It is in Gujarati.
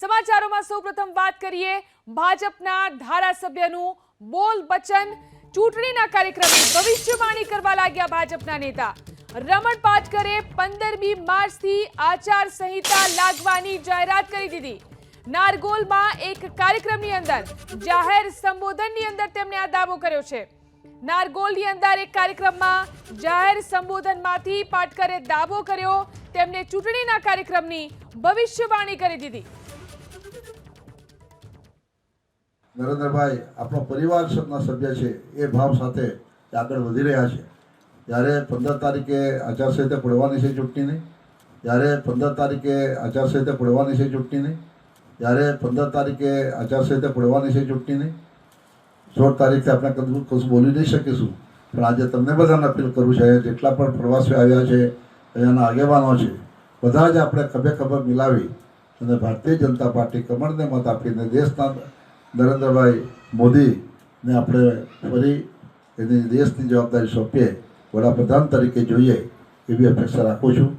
સમાચારોમાં સૌપ્રથમ વાત કરીએ ભાજપના ધારાસભ્યનું બોલ બચન. ચૂંટણીના કાર્યક્રમે ભવિષ્યવાણી કરવા લાગ્યા ભાજપના નેતા. રમણ પાટકરે પંદરમી માર્ચથી આચાર સંહિતા લાગવાની જાહેરાત કરી દીધી. નારગોલમાં એક કાર્યક્રમની અંદર, જાહેર સંબોધનની અંદર તેમણે આ દાવો કર્યો છે. નારગોલની અંદર એક કાર્યક્રમમાં જાહેર સંબોધનમાંથી પાટકરે દાવો કર્યો. તેમણે ચૂંટણીના કાર્યક્રમની ભવિષ્યવાણી કરી દીધી. નરેન્દ્રભાઈ આપણો પરિવારના સભ્ય છે, એ ભાવ સાથે આગળ વધી રહ્યા છે. જ્યારે પંદર તારીખે આચારસંહિતા પડવાની છે ચૂંટણીની, જ્યારે પંદર તારીખે આચારસંહિતા પડવાની છે ચૂંટણીની, જ્યારે પંદર તારીખે આચારસંહિતા પડવાની છે ચૂંટણીની. સોળ તારીખે આપણે કદું કશું બોલી નહીં શકીશું, પણ આજે તમને બધાને અપીલ કરું છે જેટલા પણ પ્રવાસીઓ આવ્યા છે, અહીંયાના આગેવાનો છે, બધા જ આપણે ખભે ખભે મિલાવી અને ભારતીય જનતા પાર્ટી કમળને મત આપીને દેશના નરેન્દ્રભાઈ મોદીને આપણે ફરી એની દેશની જવાબદારી સોંપીએ. વડાપ્રધાન તરીકે જોઈએ એવી અપેક્ષા રાખું છું.